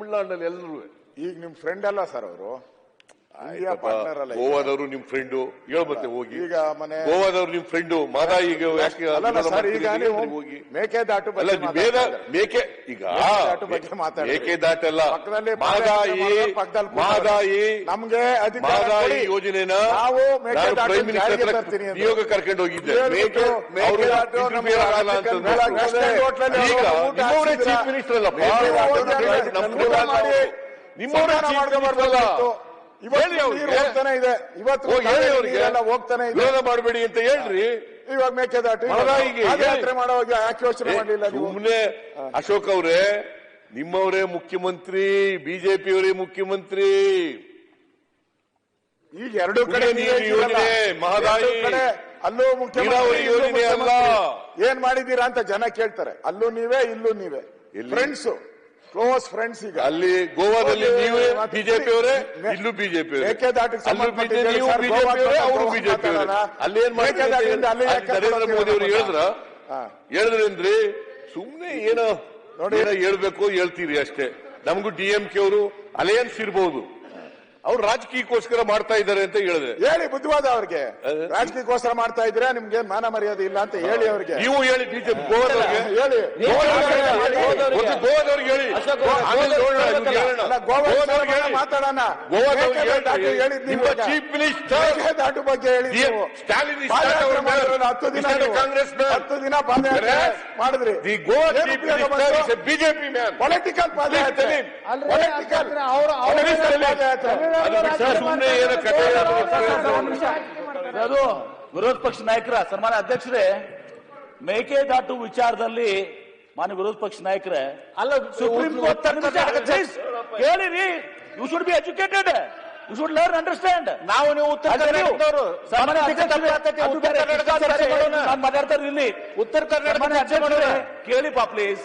ತಮಿಳ್ನಾಡಿನಲ್ಲಿ ಎಲ್ಲರೂ ಈಗ ನಿಮ್ ಫ್ರೆಂಡ್ ಅಲ್ಲ ಸರ್ ಅವರು ಇಂಡಿಯಾ ಪಾರ್ಟ್ನರ್ ಅಲ್ಲ ಈಗ. ಗೋವಾದವರು ನಿಮ್ ಫ್ರೆಂಡು ಹೇಳ ಮತ್ತೆ ಹೋಗಿ. ಈಗ ಮನೆ ಗೋವಾದವ್ರು ನಿಮ್ ಫ್ರೆಂಡು ಸರ್ ಈಗ ಹೋಗಿ. ಮೇಕೆದಾಟು ಮೇಕೆ ಈಗ ಮೇಕೆದಾಟು ಬಗ್ಗೆ ಮಾತಾಡ್ರಿ. ಮೇಕೆ ದಾಟಲ್ಲ. ಪಕ್ಕದಲ್ಲಿ ಮಾದಾಯಿ ನಮ್ಗೆ ಮಾದಾಯಿ. ಯೋಜನೆನ ನಾವು ಪ್ರೈಮ್ ಮಿನಿಸ್ಟರ್ ನಿಯೋಗ ಕರ್ಕೊಂಡು ಹೋಗಿದ್ದೆ? ಚೀಫ್ ಮಿನಿಸ್ಟರ್ ಅಲ್ಲ ನಿಮ್ಮವರೇ ಚೀಫ್ ಮಿನಿಸ್ಟರ್ ಅಲ್ಲ. ಹೇಳಿ ಅವ್ರಿಗೆ. ಹೋಗ್ತಾನೆ ಇದೆ ಇವತ್ತು ಹೋಗಿ ಹೇಳಿ ಅವ್ರಿಗೆ ನೀರೆಲ್ಲ ಹೋಗ್ತಾನೆ ಇದೆ ವಿರೋಧ ಮಾಡಬೇಡಿ ಅಂತ ಹೇಳ್ರಿ ಇವಾಗ ಮೇಕೆದಾಟು ಮಾದಾಯಿಗೆ ಪಾದಯಾತ್ರೆ ಮಾಡುವಾಗ ಯಾಕೆ ಯೋಚನೆ ಮಾಡಲಿಲ್ಲ ನೀವು ಅಶೋಕ್ ಅವರೇ ನಿಮ್ಮವರೇ ಮುಖ್ಯಮಂತ್ರಿ ಬಿಜೆಪಿಯವರೇ ಮುಖ್ಯಮಂತ್ರಿ ಈಗ ಎರಡು ಕಡೆ ಕುಡಿಯೋ ನೀರು ನೀವೇ ಇದ್ದೀರಲ್ಲ. ಯೋಜನೆ, ಮಹದಾಯಿ. ಎರಡು ಕಡೆ ಅಲ್ಲೂ ಮುಖ್ಯಮಂತ್ರಿ ಇಲ್ಲೂ ಯೋಜನೆ ಅಲ್ಲ. ಮುಖ್ಯಮಂತ್ರಿ. ಏನ್ ಮಾಡಿದೀರಾ ಅಂತ ಜನ ಕೇಳ್ತಾರೆ ಅಲ್ಲೂ ನೀವೇ ಇಲ್ಲೂ ನೀವೇ ಎಲ್ಲಿ? ಫ್ರೆಂಡ್ಸ್ ಕ್ಲೋಸ್ ಫ್ರೆಂಡ್ಸ್ ಈಗ. ಅಲ್ಲಿ ಗೋವಾದಲ್ಲಿ ನೀವೇ ಬಿಜೆಪಿ ಅವರೇ ಇಲ್ಲೂ ಬಿಜೆಪಿ ಅವರೇ ಬಿಜೆಪಿ ಅಲ್ಲಿ ಏನ್ ನರೇಂದ್ರ ಮೋದಿ ಅವರು ಹೇಳಿದ್ರ? ಹಾ. ಹೇಳಿದ್ರೇನ್ರಿ ಸುಮ್ನೆ ಏನೋ ನೋಡಿ. ಹೇಳ್ಬೇಕು ಹೇಳ್ತೀರಿ ಅಷ್ಟೇ. ನಮಗೂ ಡಿಎಂಕೆ ಎಂ ಕೆ ಅವರು ಅಲಯನ್ಸ್ ಇರಬಹುದು ಅವ್ರು ರಾಜಕೀಯಕ್ಕೋಸ್ಕರ ಮಾಡ್ತಾ ಇದ್ದಾರೆ ಅಂತ ಹೇಳಿದ್ರೆ ಹೇಳಿ ಬುದ್ಧಿವಾದ ಅವ್ರಿಗೆ. ರಾಜಕೀಯಕ್ಕೋಸ್ಕರ ಮಾಡ್ತಾ ಇದ್ರೆ ನಿಮ್ಗೆ ಮಾನ ಮರ್ಯಾದೆ ಇಲ್ಲ ಅಂತ ಹೇಳಿ ಅವ್ರಿಗೆ ನೀವು ಹೇಳಿ ಬಿಜೆಪಿ ಗೋವಾದವ್ರಿಗೆ ಹೇಳಿ ಗೋವಾದವ್ರಿಗೆ ಹೇಳಿ. ಗೋವಾದವ್ರಿಗೆ. ಹೇಳಿ. ಮಾತಾಡೋಣ ಗೋವಾದವ್ರಿಗೆ ಹೇಳಿ. ಹೇಳಿದ್ ನೀವು ನಿಮ್ಮ ಈಗ. ಚೀಫ್ ಮಿನಿಸ್ಟರ್ ಮೇಕೆದಾಟು ಬಗ್ಗೆ ಹೇಳಿ. ಸ್ಟಾಲಿನ್ ಹತ್ತು ದಿನ ಕಾಂಗ್ರೆಸ್. ಹತ್ತು ದಿನ ಪಾದಯಾತ್ರೆ ಮಾಡಿದ್ರಿ the Goa chief minister BJP man political ಪಾದಯಾತ್ರೆ. ಪೊಲಿಟಿಕಲ್ ಅವ್ರ ಪಾದಯಾತ್ರೆ ಅದು ವಿರೋಧ ಪಕ್ಷ ನಾಯಕರ ಸನ್ಮಾನ್ಯ ಅಧ್ಯಕ್ಷರೇ ಮೇಕೆದಾಟು ವಿಚಾರದಲ್ಲಿ ಮಾನ್ಯ ವಿರೋಧ ಪಕ್ಷ ನಾಯಕರೇ ಅಲ್ಲ ಸುಪ್ರೀಂ ಕೋರ್ಟ್ ಹೇಳಿರಿ you should be educated you should learn understand ನಾವು ನೀವು ಉತ್ತರ ಕರ್ನಾಟಕದವರು. ಮಾತಾಡ್ತಾರೆ ಇಲ್ಲಿ. ಉತ್ತರ ಕರ್ನಾಟಕ ಕೇಳಿ ಪಾ ಪ್ಲೀಸ್